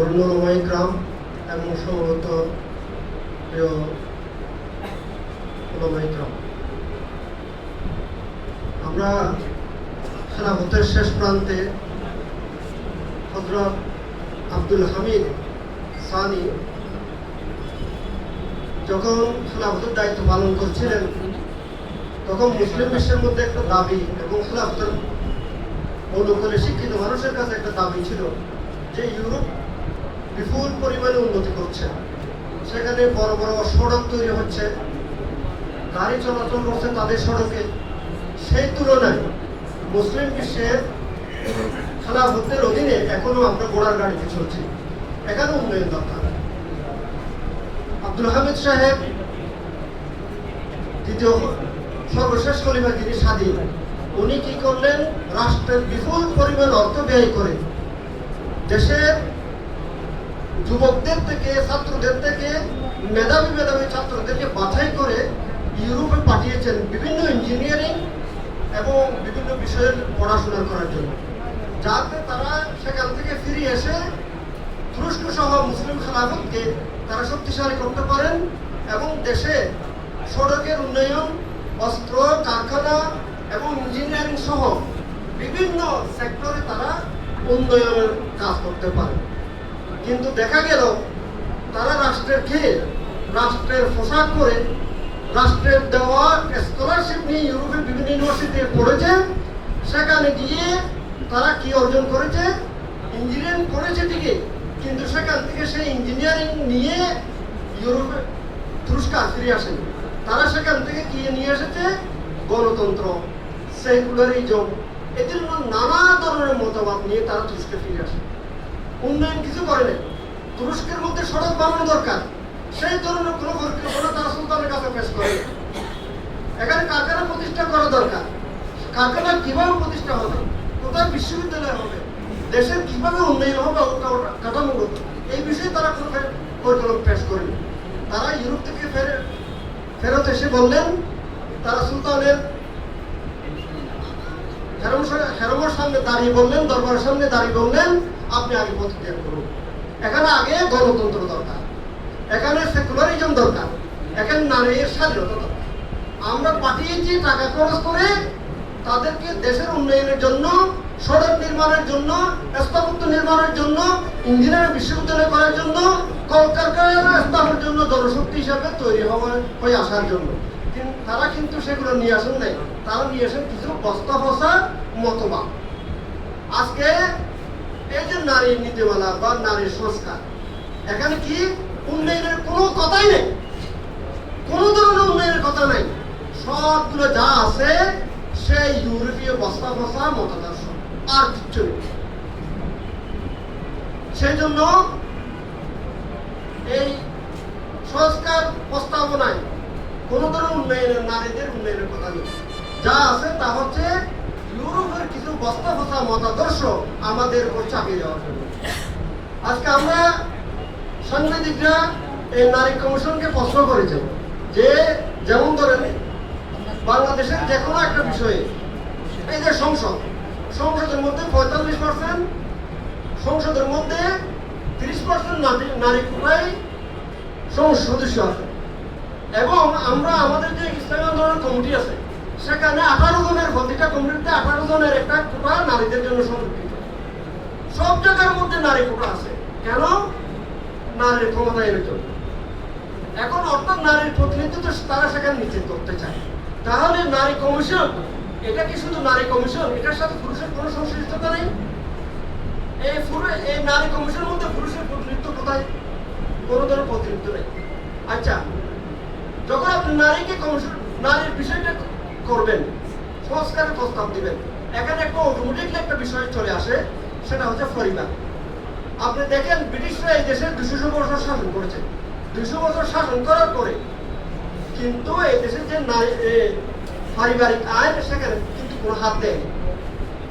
বর্ণময় গ্রাম এবং সম্ভবত গ্রাম আমরা খেলাফতের শেষ প্রান্তে হজরত আব্দুল হামিদ সানি যখন খেলাফতের দায়িত্ব পালন করছিলেন, তখন মুসলিম বিশ্বের মধ্যে একটা দাবি এবং খেলাফতের অনুকূলে শিক্ষিত মানুষের কাছে একটা দাবি ছিল যে ইউরোপ বিপুল পরিমাণে উন্নতি করছে। সেখানে বড় বড় সড়ক তৈরি হচ্ছে। গাড়ি চলাচল করছে তাদের সড়কে। সেই তুলনায় মুসলিম বিশ্বের খেলাফতের অধীনে এখনও আমরা ঘোড়ার গাড়িতে চলছি। এখানে উন্নয়ন দরকার। আব্দুল হামিদ সাহেব, দ্বিতীয় সর্বশেষ খলিফা যিনি স্বাধীন, উনি কি করলেন? রাষ্ট্রের বিপুল পরিমাণ অর্থ ব্যয় করে দেশের যুবকদের থেকে, ছাত্রদের থেকে, মেধাবী মেধাবী ছাত্রদেরকে বাছাই করে ইউরোপে পাঠিয়েছেন বিভিন্ন ইঞ্জিনিয়ারিং এবং বিভিন্ন বিষয়ের পড়াশোনা করার জন্য, যাতে তারা সেখান থেকে ফিরে এসে তুরস্ক সহ মুসলিম খেলাফতকে তারা শক্তিশালী করতে পারেন এবং দেশে সড়কের উন্নয়ন, অস্ত্র, কারখানা এবং ইঞ্জিনিয়ারিং সহ বিভিন্ন সেক্টরে তারা উন্নয়নের কাজ করতে পারে কিন্তু দেখা গেল তারা রাষ্ট্রের খেয়ে রাষ্ট্রের পোশাক করে রাষ্ট্রের দেওয়া স্কলারশিপ নিয়ে ইউরোপের বিভিন্ন ইউনিভার্সিটিতে পড়েছে। সেখানে গিয়ে তারা কি অর্জন করেছে? ইঞ্জিনিয়ারিং করেছে ঠিকই, কিন্তু সেখান থেকে সেই ইঞ্জিনিয়ারিং নিয়ে ইউরোপে তুরস্ক আর ফিরে আসেনি। তারা সেখান থেকে কি নিয়ে এসেছে? গণতন্ত্র, সেকুলারিজম, এদের নানা ধরনের মতামত নিয়ে তারা তুরস্কে ফিরে আসে। উন্নয়ন কিছু করে নাই। তুরস্কের মধ্যে সড়ক বানানো দরকার। সেই ধরনের কোনো পরিকল্পনা তারা সুলতানের কাছে পেশ করে এখানে কারখানা প্রতিষ্ঠা করা দরকার। কারখানা কীভাবে প্রতিষ্ঠা হবে? কোথায় বিশ্ববিদ্যালয় হবে? দেশের কীভাবে উন্নয়ন হবে কাঠামোগত এই বিষয়ে তারা কোনো পরিকল্পনা পেশ করেনি। তারা ইউরোপ থেকে ফেরে ফেরত এসে বললেন, তারা সুলতানের হেরমের সামনে দাঁড়িয়ে বললেন, দরবারের সামনে দাঁড়িয়ে বললেন, আপনি আগে প্রতিজ্ঞা করুন। এখানে আগে গণতন্ত্র দরকার। এখানে সেকুলারিজম দরকার। এখানে নারীর স্বাধীনতা দরকার। আমরা পাঠিয়েছি টাকা খরচ করে তাদেরকে দেশের উন্নয়নের জন্য, সড়ক নির্মাণের জন্য, স্থাপত্য নির্মাণের জন্য, ইঞ্জিনিয়ারিং বিশ্ববিদ্যালয় করার জন্য কলকারখানা স্থাপনের জন্য জনশক্তি হিসাবে তৈরি হওয়া হয়ে আসার জন্য। তারা কিন্তু সেগুলো নিয়ে আসেন নাই। তারা আসেন কিছু বস্তা ফসা মতবাদ আজকে এই যে নারী নীতিমালা বা নারীর সংস্কার, এখানে কি উন্নয়নের কোনো কথাই নেই? কোনো ধরনের উন্নয়নের কথা নাই। সবগুলো যা আছে, সেই ইউরোপীয় বস্তা বসা মতাদর্শ, আর কিচ্ছু সেই জন্য এই সংস্কার প্রস্তাবনায় কোনো ধরনের উন্নয়নের, নারীদের উন্নয়নের কথা নেই। যা আছে তা হচ্ছে ইউরোপের কিছু বস্তা বসা মতাদর্শ আমাদের উপর চাপিয়ে দেওয়ার জন্য আজকে আমরা সাংবাদিকরা এই নারী কমিশনকে প্রশ্ন করেছেন যে, যেমন ধরেন, বাংলাদেশের যে কোনো একটা বিষয়ে, এই যে সংসদ, সংসদের মধ্যে পঁয়তাল্লিশ পার্সেন্ট, সংসদের মধ্যে তিরিশ পার্সেন্ট নারী কোটাই সদস্য আছে। এবং আমরা আমাদের যে ইসলামী আন্দোলনের কমিটি আছে সেখানে আঠারো জনের প্রতিটা কমিটিতে আঠারো জনের একটা কোটা নারীদের জন্য সংরক্ষিত সব জায়গার মধ্যে নারী কোটা আছে। কেন? নারীর ক্ষমতা এর জন্য এখন অর্থাৎ নারীর প্রতিনিধিত্ব তারা সেখানে নিশ্চিত করতে চায়। তাহলে নারী কমিশন, এটা কি শুধু নারী কমিশন? এটার সাথে পুরুষের কোনো সংশ্লিষ্টতা নেই। এই এই নারী কমিশনের মধ্যে পুরুষের প্রতিনিধিত্ব কোথায়? কোনো ধরনের প্রতিনিধিত্ব নেই। আচ্ছা যখন আপনি নারীকে কমিশন, নারীর বিষয়টা করবেন। সংস্কারের প্রস্তাব দিবেন। এখানে একটা অটোমেটিকলি একটা বিষয় চলে আসে, সেটা হচ্ছে পরিবার আপনি দেখেন, ব্রিটিশরা এই দেশে দুশো বছর শাসন করেছে। দুশো বছর শাসন করার পরে কিন্তু এই দেশের যে পারিবারিক আইন, সেখানে কিন্তু কোনো হাত দেয়নি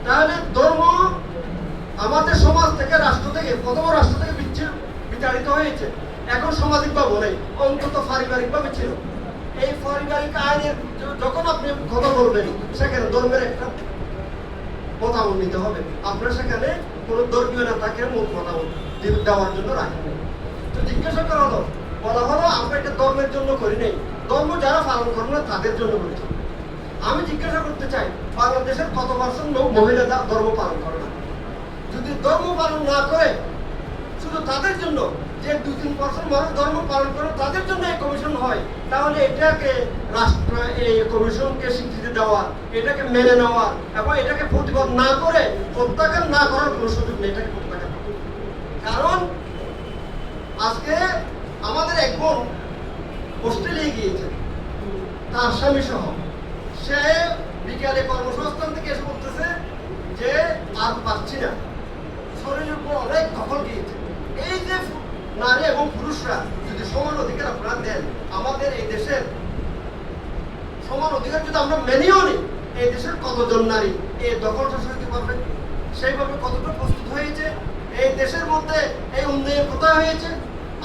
তাহলে ধর্ম আমাদের সমাজ থেকে, রাষ্ট্র থেকে, প্রথম রাষ্ট্র থেকে বিচ্ছিন্ন বিতাড়িত হয়েছে। এখন সামাজিক ভাবে নেই, অন্তত পারিবারিক ভাবে ছিল। এই পারিবারিক আইনের যখন আপনি কথা বলবেন সেখানে ধর্মের একটা মতামত নিতে হবে। আপনার সেখানে কোনো ধর্মীয় নেতাকে মূল কথা দেওয়ার জন্য রাখিনি তো জিজ্ঞাসা করা হলো, বলা হলো, আমরা এটা ধর্মের জন্য করি নাই। ধর্ম যারা পালন করে না, তাদের জন্য করেছি আমি জিজ্ঞাসা করতে চাই, বাংলাদেশের কত পার্সেন্ট লোক মহিলা ধর্ম পালন করে না? যদি ধর্ম পালন না করে তাদের জন্য যে দুই তিন পার্সেন্ট মানুষ ধর্ম পালন করে তাদের জন্য এই কমিশন হয়, তাহলে এটাকে রাষ্ট্র, এই কমিশনকে স্বীকৃতি দেওয়া, এটাকে মেনে নেওয়া এবং এটাকে প্রতিবাদ না করে প্রত্যাখ্যান না করার কোনো সুযোগ নেই, এটাকে প্রত্যাখ্যান কারণ আজকে আমাদের এক বোন অস্ট্রেলিয়া গিয়েছে, তার স্বামী সহ। সে বিকালে কর্মসংস্থান থেকে এসে বলতেছে যে, আর পাচ্ছি না শরীরের উপর অনেক দখল গিয়েছে এই যে নারী এবং পুরুষরা যদি সমান অধিকার আপনারা দেন আমাদের এই দেশের সমান অধিকার যদি আমরা মেনেও নিই। এই দেশের কতজন নারী এই দখলটা সইতে পারবে সেইভাবে কতটা প্রস্তুত হয়েছে? এই দেশের মধ্যে এই উন্নয়ন কোথায় হয়েছে?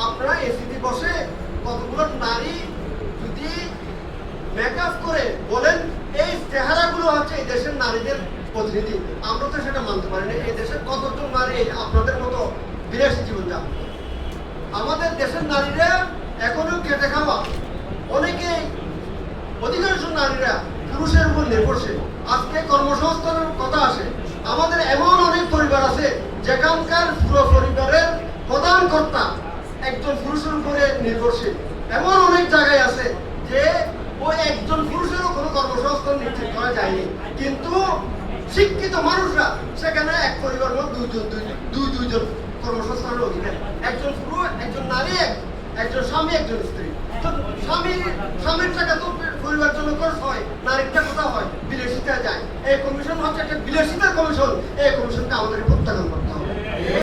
আপনারা এসিতে বসে কতগুলো নারী যদি মেকআপ করে বলেন, এই চেহারাগুলো হচ্ছে এই দেশের নারীদের প্রতিনিধি। আমরা তো সেটা মানতে পারি না। এই দেশের কতজন নারী আপনাদের মতো বিরাশি জীবন যাপন আমাদের দেশের নারীরা এখনও খেটে খাওয়া। উপর নির্ভরশীল। আজকে কর্মসংস্থানের কথা আসে আমাদের এমন অনেক পরিবার আছে, যেখানকার পুরো পরিবারের প্রধান কর্তা একজন পুরুষের উপরে নির্ভরশীল। এমন অনেক জায়গায় আছে যে ওই একজন পুরুষেরও কোনো কর্মসংস্থান নিশ্চিত করা যায়নি। কিন্তু শিক্ষিত মানুষরা সেখানে এক পরিবার দুইজন, দুই, দুইজন কর্মসংস্থানের অধিকারী। একজন পুরুষ, একজন নারী, এক- একজন স্বামী, একজন স্ত্রী। তো হয় কথা হয়? বিলাসিতা যায়। এই কমিশন হচ্ছে একটা বিলাসিতার কমিশন এই কমিশনকে আমাদের প্রত্যাখ্যান করতে